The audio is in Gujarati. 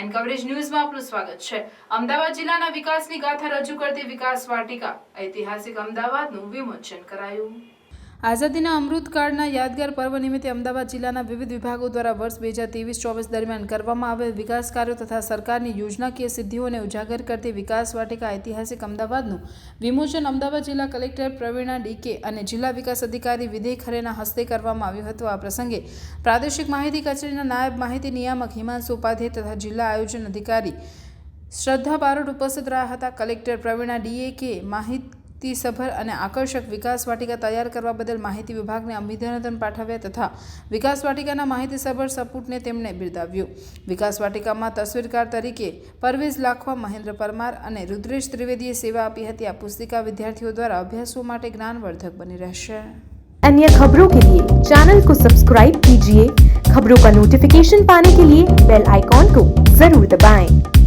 પ્રાઇમ કવરેજ ન્યૂઝમાં આપનું સ્વાગત છે. અમદાવાદ જિલ્લાના વિકાસની ગાથા રજૂ કરતી વિકાસ વાટિકા ઐતિહાસિક અમદાવાદનું વિમોચન કરાયું. આઝાદીના અમૃતકાળના યાદગાર પર્વ નિમિત્તે અમદાવાદ જિલ્લાના વિવિધ વિભાગો દ્વારા વર્ષ બે હજાર ત્રેવીસ ચોવીસ દરમિયાન કરવામાં આવેલ વિકાસ કાર્યો તથા સરકારની યોજનાકીય સિદ્ધિઓને ઉજાગર કરતી વિકાસ વાટિકા ઐતિહાસિક અમદાવાદનું વિમોચન અમદાવાદ જિલ્લા કલેક્ટર પ્રવીણા ડીકે અને જિલ્લા વિકાસ અધિકારી વિદય ખરેના હસ્તે કરવામાં આવ્યું હતું. આ પ્રસંગે પ્રાદેશિક માહિતી કચેરીના નાયબ માહિતી નિયામક હિમાંશુ ઉપાધ્યાય તથા જિલ્લા આયોજન અધિકારી શ્રદ્ધા બારોટ ઉપસ્થિત રહ્યા હતા. કલેક્ટર પ્રવીણા ડીએ કે માહિતીસભર અને આકર્ષક વિકાસ વાટિકા તૈયાર કરવા બદલ માહિતી વિભાગને અભિનંદન પાઠવ્યા તથા વિકાસ વાટિકાના માહિતીસભર સપૂટને તેમણે બિરદાવ્યું વિકાસ વાટિકામાં તસવીરકાર તરીકે પરવેઝ લાખવા મહેન્દ્ર પરમાર અને રુદ્રેશ ત્રિવેદીએ સેવા આપી હતી આ પુસ્તિકા વિદ્યાર્થીઓ દ્વારા અભ્યાસો માટે જ્ઞાનવર્ધક બની રહેશે अन्य खबरों के लिए चैनल को सब्सक्राइब कीजिए खबरों का नोटिफिकेशन पाने के लिए बेल आइकॉन को जरूर दबाएं।